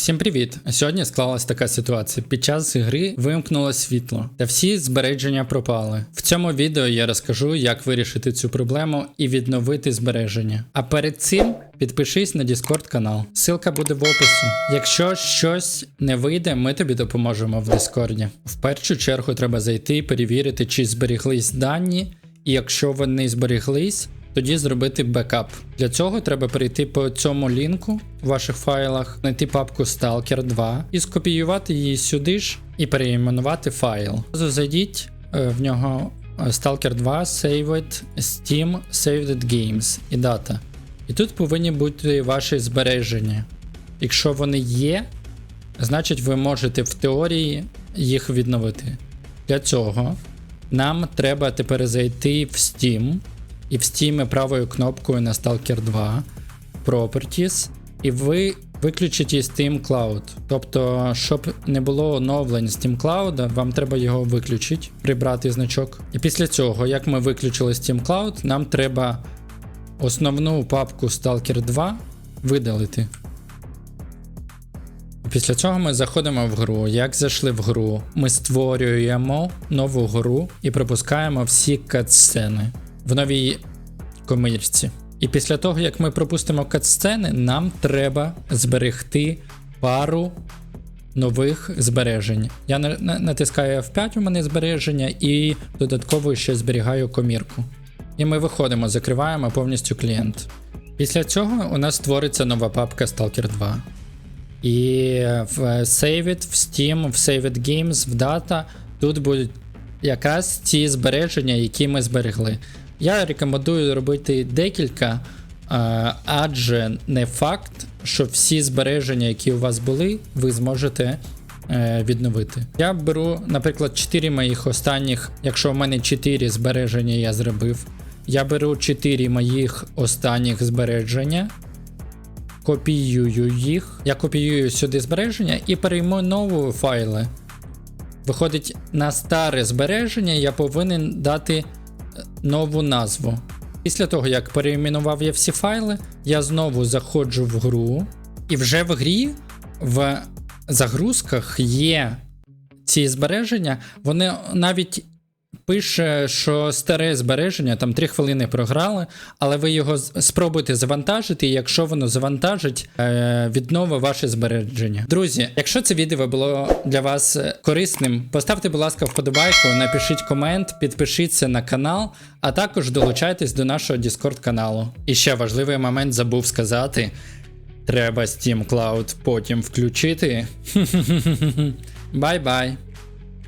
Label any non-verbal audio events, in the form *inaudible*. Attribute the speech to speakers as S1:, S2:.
S1: Всім привіт! Сьогодні склалась така ситуація. Під час гри вимкнуло світло, та всі збереження пропали. В цьому відео я розкажу, як вирішити цю проблему і відновити збереження. А перед цим підпишись на Discord канал. Ссылка буде в описі. Якщо щось не вийде, ми тобі допоможемо в Дискорді. В першу чергу треба зайти і перевірити, чи зберіглись дані, і якщо вони зберіглись. Тоді зробити бекап. Для цього треба перейти по цьому лінку в ваших файлах, знайти папку Stalker 2 і скопіювати її сюди ж і переіменувати файл. Зайдіть е, в нього Stalker 2, Saved, Steam, Saved Games і дата. І тут повинні бути ваші збереження. Якщо вони є, значить ви можете в теорії їх відновити. Для цього нам треба тепер зайти в Steam і в Steam правою кнопкою на Stalker 2 Properties, і ви виключите Steam Cloud. Тобто, щоб не було оновлень Steam Cloud, вам треба його виключити, прибрати значок. І після цього, як ми виключили Steam Cloud, нам треба основну папку Stalker 2 видалити. Після цього ми заходимо в гру. Як зайшли в гру, ми створюємо нову гру і пропускаємо всі катсцени в новій комірці. І після того, як ми пропустимо катсцени, нам треба зберегти пару нових збережень. Я на- на- натискаю F5 у мене збереження і додатково ще зберігаю комірку. І ми виходимо, закриваємо повністю клієнт. Після цього у нас створиться нова папка Stalker 2. І в Saved, в Steam, в Saved Games, в Data тут будуть якраз ті збереження, які ми зберегли. Я рекомендую робити декілька, адже не факт, що всі збереження, які у вас були, ви зможете е, відновити. Я беру, наприклад, 4 моїх останніх, якщо в мене 4 збереження я зробив. Я беру 4 моїх останніх збереження, копіюю їх. Я копіюю сюди збереження і перейменовую файли. Виходить, на старе збереження я повинен дати е, нову назву. Після того, як переіменував я всі файли, я знову заходжу в гру, і вже в грі в загрузках є ці збереження, вони навіть пише, що старе збереження, там 3 хвилини програли, але ви його спробуйте завантажити, і якщо воно завантажить, е, відновить ваше збереження. Друзі, якщо це відео було для вас е, корисним, поставте, будь ласка, вподобайку, напишіть комент, підпишіться на канал, а також долучайтесь до нашого Discord каналу. І ще важливий момент забув сказати. Треба Steam Cloud потім включити. *laughs* Бай-бай.